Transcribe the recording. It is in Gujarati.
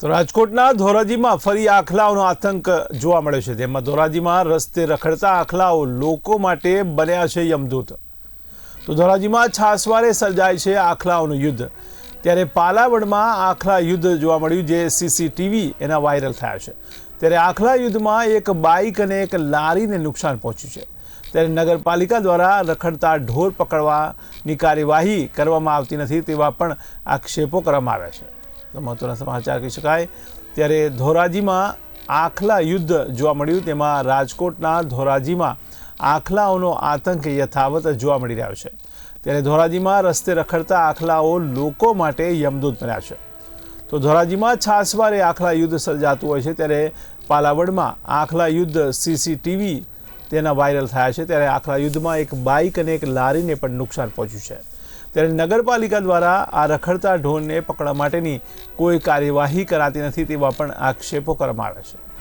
તો રાજકોટના ધોરાજીમાં ફરી આખલાઓનો આતંક જોવા મળ્યો છે. તેમાં ધોરાજીમાં રસ્તે રખડતા આખલાઓ લોકો માટે બન્યા છે યમદૂત. તો ધોરાજીમાં છાસવારે સર્જાય છે આખલાઓનું યુદ્ધ. ત્યારે પાલાવડમાં આખલા યુદ્ધ જોવા મળ્યું, જે સીસીટીવી એના વાયરલ થયા છે. ત્યારે આખલા યુદ્ધમાં એક બાઇક અને એક લારીને નુકસાન પહોંચ્યું છે. ત્યારે નગરપાલિકા દ્વારા રખડતા ઢોર પકડવાની કાર્યવાહી કરવામાં આવતી નથી તેવા પણ આક્ષેપો કરવામાં આવ્યા છે. મહત્વના સમાચાર કહી શકાય. ત્યારે ધોરાજીમાં આખલા યુદ્ધ જોવા મળ્યું. તેમાં રાજકોટના ધોરાજીમાં આખલાઓનો આતંક યથાવત જોવા મળી રહ્યો છે. ત્યારે ધોરાજીમાં રસ્તે રખડતા આખલાઓ લોકો માટે યમદૂત બન્યા છે. તો ધોરાજીમાં છાસવારે આખલા યુદ્ધ સર્જાતું હોય છે. ત્યારે પાલાવડમાં આખલા યુદ્ધ સીસીટીવી તેના વાયરલ થયા છે. ત્યારે આખલા યુદ્ધમાં એક બાઇક અને એક લારીને પણ નુકસાન પહોંચ્યું છે. ત્યારે નગરપાલિકા દ્વારા આ રખડતા ઢોરને પકડવા માટેની કોઈ કાર્યવાહી કરાતી નથી તેવા પણ આક્ષેપો કરવામાં આવ્યા છે.